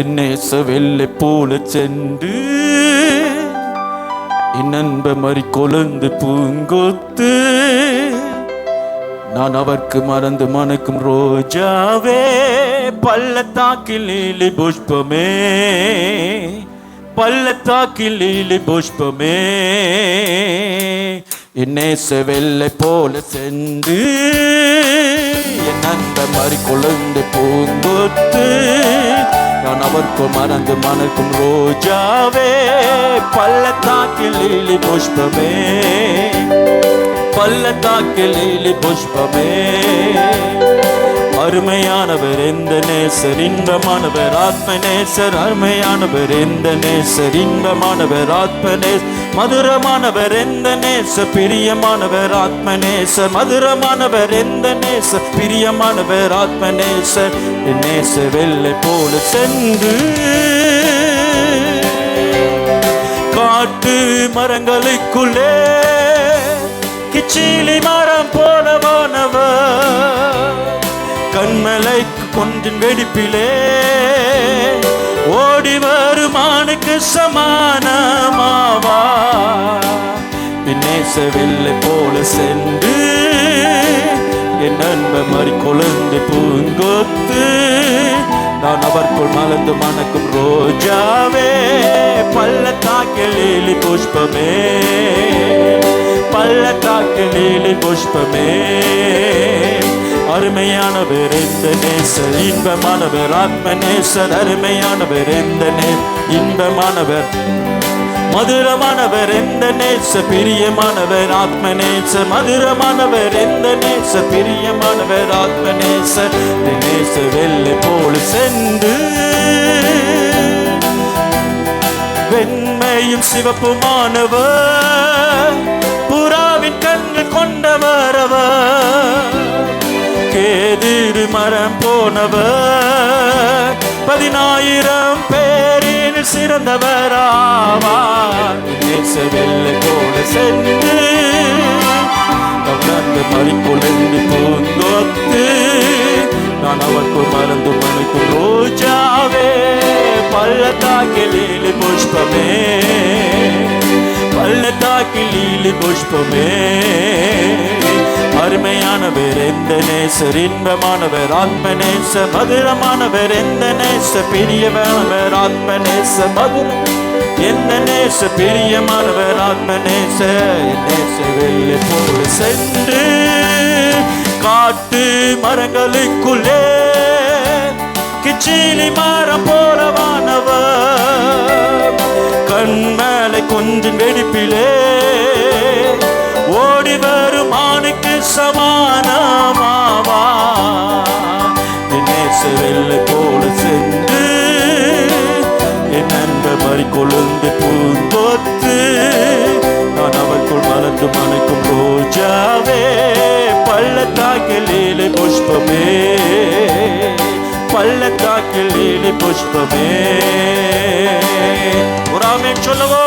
என் வெள்ளை போல சென்று என் அன்ப மறி கொழுந்து பூங்கொத்து நான் அவர்க்கு மறந்து மணக்கும் ரோஜாவே பள்ளத்தாக்கில் நீலி புஷ்பமே பள்ளத்தாக்கில் நீலி புஷ்பமே. என் வெள்ளை போல சென்று என் அன்ப மறி கொழுந்து பூங்கொத்து நான் அவர்க்கும் மறந்து மனக்கும் ரோஜாவே பள்ளத்தாக்கில் லீலி புஷ்பமே. பள்ளத்தாக்கில் லீலி புஷ்பமே. அருமையானவர் எந்த நேசர் இன்பமானவர் ஆத்ம நேசர் அருமையானவர் எந்த நேசர் இன்பமானவர் ஆத்ம நேச மதுரமானவர் எந்த நேச பிரியமானவர் ஆத்ம நேச மதுரமானவர் எந்த நேச பிரியமானவர் ஆத்ம நேச என் நேச வெள்ளை போல சென்று காட்டு மரங்களுக்குள்ளே கிச்சிலி மா கண்மலை வெடிப்பிலே ஓடி வருமானுக்கு சமானமாவா? நேசவில்லை போல சென்று என் அன்ப மாதிரி கொழுந்து பூங்கொத்து நான் அவர்க்குள் மலர்ந்து மணக்கும் ரோஜாவே பள்ளத்தாக்கில் லீலி புஷ்பமே பள்ளத்தாக்கில் லீலி புஷ்பமே. அருமையானவர் எந்த நேசர்? இன்பமானவர் ஆத்ம நேசர் அருமையானவர் எந்த நே இன்பமானவர் மதுரமானவர் எந்த நேச பிரியமானவர் ஆத்ம நேச மதுரமானவர் எந்த நேச பிரியமானவர் ஆத்ம நேச நேச வெள்ளை போல் சென்று வெண்மையும் சிவப்புமானவர். போனவர். பதினாயிரம் பேரின் சிறந்தவராவார். நேசவில்லை போல சென்று கவர்ந்து மறிக்குழந்து பூங்கொத்து நான் அவருக்கு மறந்து மனுக்கு ரோஜாவே பள்ளத்தாக்கில் லீலி புஷ்பமே. பள்ளத்தாக்கில் லீலி புஷ்பமே. அருமையானவர் எந்த நேசர் இன்பமானவர் ஆத்ம நேச மதுரமானவர் எந்த நேச பிரியமானவர் ஆத்ம நேச மதுர எந்த நேச பிரியமானவர் ஆத்ம நேச நேச வெள்ளை போல சென்று காட்டு மரங்களுக்குள்ளே கிச்சிலி மரம் போலவானவர் கண்மலை கொஞ்சம் வெடிப்பிலே சமானமாவா நேச வெள்ளை போல சென்று என் அன்ப மறி கொழுந்து பூந்தோத்து நான் அவருக்குள் மலர்ந்து மணக்கும் ரோஜாவே பள்ளத்தாக்கில் புஷ்பமே பள்ளத்தாக்கில் புஷ்பமே. ஒரு சொல்லவோ